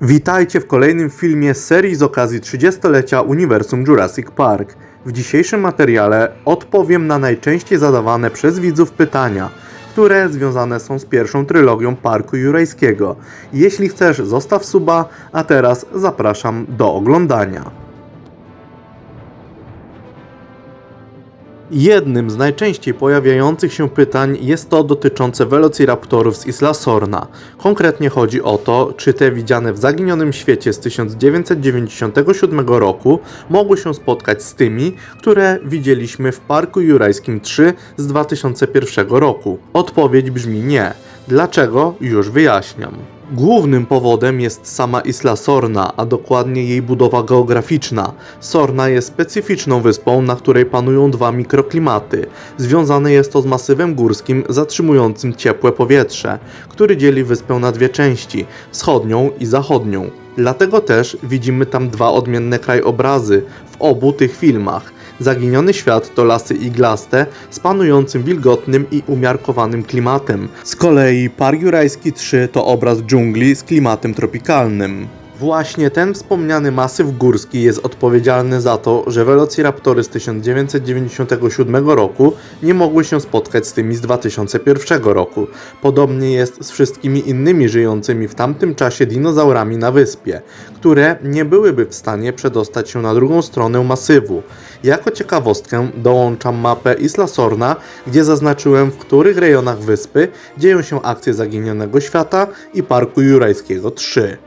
Witajcie w kolejnym filmie serii z okazji 30-lecia Uniwersum Jurassic Park. W dzisiejszym materiale odpowiem na najczęściej zadawane przez widzów pytania, które związane są z pierwszą trylogią Parku Jurajskiego. Jeśli chcesz, zostaw suba, a teraz zapraszam do oglądania. Jednym z najczęściej pojawiających się pytań jest to dotyczące Velociraptorów z Isla Sorna. Konkretnie chodzi o to, czy te widziane w zaginionym świecie z 1997 roku mogły się spotkać z tymi, które widzieliśmy w Parku Jurajskim 3 z 2001 roku. Odpowiedź brzmi nie. Dlaczego? Już wyjaśniam. Głównym powodem jest sama Isla Sorna, a dokładnie jej budowa geograficzna. Sorna jest specyficzną wyspą, na której panują dwa mikroklimaty. Związane jest to z masywem górskim zatrzymującym ciepłe powietrze, który dzieli wyspę na dwie części wschodnią i zachodnią. Dlatego też widzimy tam dwa odmienne krajobrazy w obu tych filmach. Zaginiony świat to lasy iglaste z panującym wilgotnym i umiarkowanym klimatem. Z kolei Park Jurajski 3 to obraz dżungli z klimatem tropikalnym. Właśnie ten wspomniany masyw górski jest odpowiedzialny za to, że Velociraptory z 1997 roku nie mogły się spotkać z tymi z 2001 roku. Podobnie jest z wszystkimi innymi żyjącymi w tamtym czasie dinozaurami na wyspie, które nie byłyby w stanie przedostać się na drugą stronę masywu. Jako ciekawostkę dołączam mapę Isla Sorna, gdzie zaznaczyłem w których rejonach wyspy dzieją się akcje Zaginionego Świata i Parku Jurajskiego 3.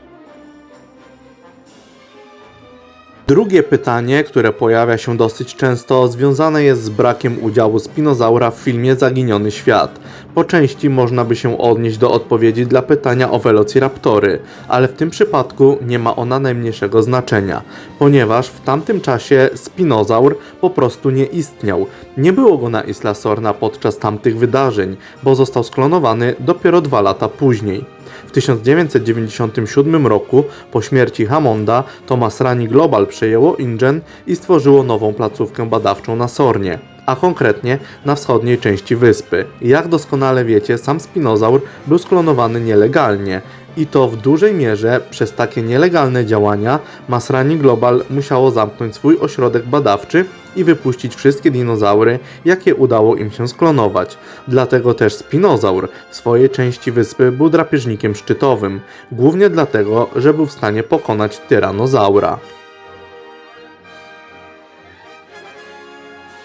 Drugie pytanie, które pojawia się dosyć często, związane jest z brakiem udziału spinozaura w filmie Zaginiony Świat. Po części można by się odnieść do odpowiedzi dla pytania o Velociraptory, ale w tym przypadku nie ma ona najmniejszego znaczenia, ponieważ w tamtym czasie spinozaur po prostu nie istniał. Nie było go na Isla Sorna podczas tamtych wydarzeń, bo został sklonowany dopiero dwa lata później. W 1997 roku, po śmierci Hammonda, Thomas Rani Global przejęło InGen i stworzyło nową placówkę badawczą na Sornie, a konkretnie na wschodniej części wyspy. Jak doskonale wiecie, sam spinozaur był sklonowany nielegalnie i to w dużej mierze przez takie nielegalne działania Masrani Global musiało zamknąć swój ośrodek badawczy i wypuścić wszystkie dinozaury, jakie udało im się sklonować. Dlatego też spinozaur w swojej części wyspy był drapieżnikiem szczytowym, głównie dlatego, że był w stanie pokonać tyranozaura.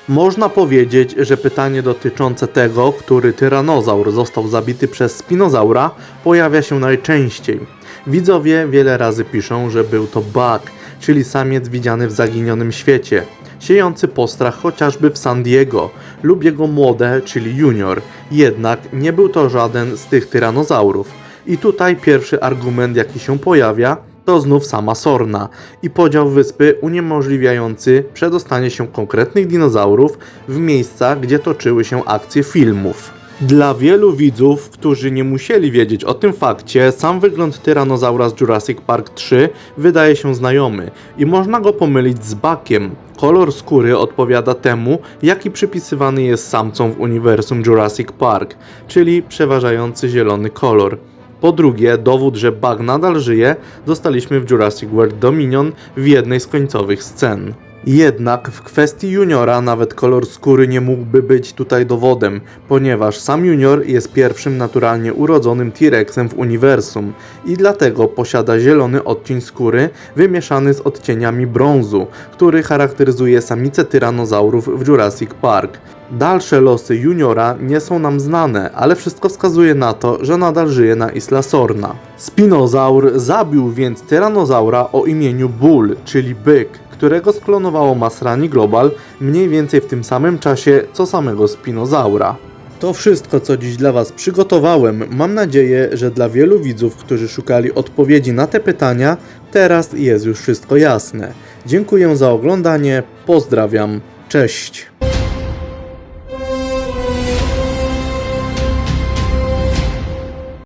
Można powiedzieć, że pytanie dotyczące tego, który tyranozaur został zabity przez spinozaura, pojawia się najczęściej. Widzowie wiele razy piszą, że był to Buck, czyli samiec widziany w zaginionym świecie, siejący postrach chociażby w San Diego, lub jego młode, czyli junior. Jednak nie był to żaden z tych tyranozaurów. I tutaj pierwszy argument, jaki się pojawia, to znów sama Sorna i podział wyspy uniemożliwiający przedostanie się konkretnych dinozaurów w miejsca, gdzie toczyły się akcje filmów. Dla wielu widzów, którzy nie musieli wiedzieć o tym fakcie, sam wygląd tyranozaura z Jurassic Park 3 wydaje się znajomy i można go pomylić z Buckiem. Kolor skóry odpowiada temu, jaki przypisywany jest samcom w uniwersum Jurassic Park, czyli przeważający zielony kolor. Po drugie, dowód, że Bug nadal żyje, dostaliśmy w Jurassic World Dominion w jednej z końcowych scen. Jednak w kwestii juniora nawet kolor skóry nie mógłby być tutaj dowodem, ponieważ sam junior jest pierwszym naturalnie urodzonym T-Rexem w uniwersum i dlatego posiada zielony odcień skóry wymieszany z odcieniami brązu, który charakteryzuje samice tyranozaurów w Jurassic Park. Dalsze losy juniora nie są nam znane, ale wszystko wskazuje na to, że nadal żyje na Isla Sorna. Spinozaur zabił więc tyranozaura o imieniu Bull, czyli byk, którego sklonowało Masrani Global mniej więcej w tym samym czasie co samego Spinozaura. To wszystko, co dziś dla Was przygotowałem. Mam nadzieję, że dla wielu widzów, którzy szukali odpowiedzi na te pytania, teraz jest już wszystko jasne. Dziękuję za oglądanie, pozdrawiam, cześć.